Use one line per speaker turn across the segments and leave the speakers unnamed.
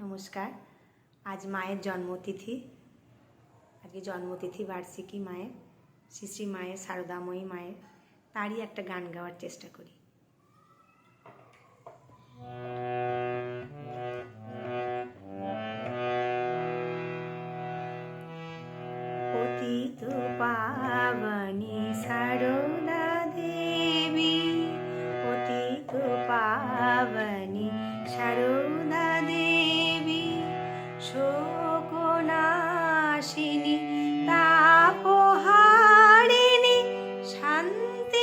নমস্কার। আজ মায়ের জন্মতিথি। আজকে জন্মতিথি, বার্ষিকী মায়ের, শ্রী শ্রী মায়ের, সারদাময়ী মায়ের। তারই একটা গান গাওয়ার চেষ্টা করি। পাবনি সারদা শোকনাশিনী তাপহারিণী শান্তিদায়িনী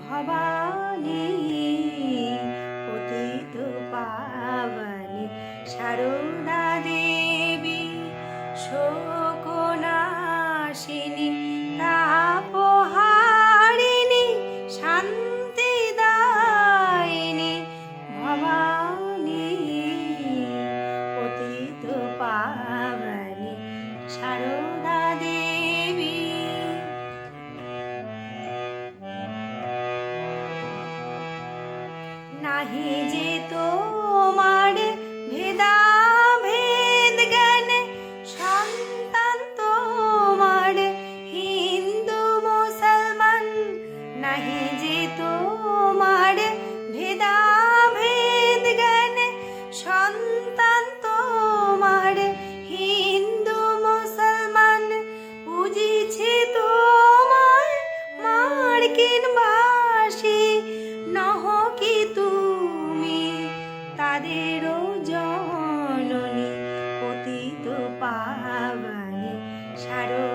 ভবানী পতিত পাবনি সারদা দেবী। নাহি যে তোমার ভেদা ভেদ জ্ঞান সন্তান তোমার হিন্দু মুসলমান নাহি যে তোমার জননী পতিত পাবনি সারদা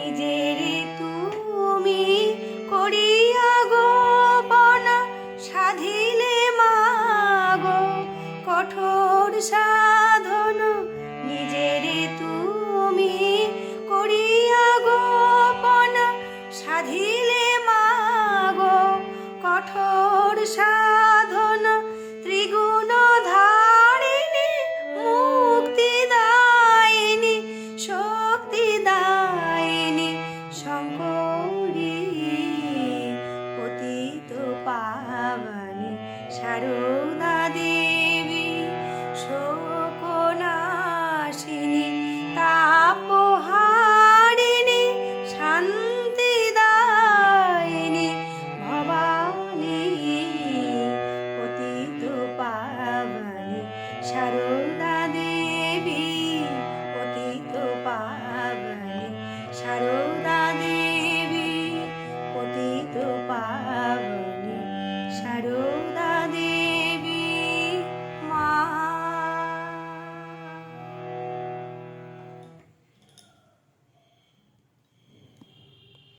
নিজের তুমি করিয়া গোপন সাধিলে মাগো কঠোর সা সারদা দেবী, শোকনাশিনী, তাপহারিণী, শান্তিদায়িনী, ভবানী, পতিত পাবনী। সারদা দেবী, পতিত পাবনী। সারদা দেবী, পতিত পাবনী।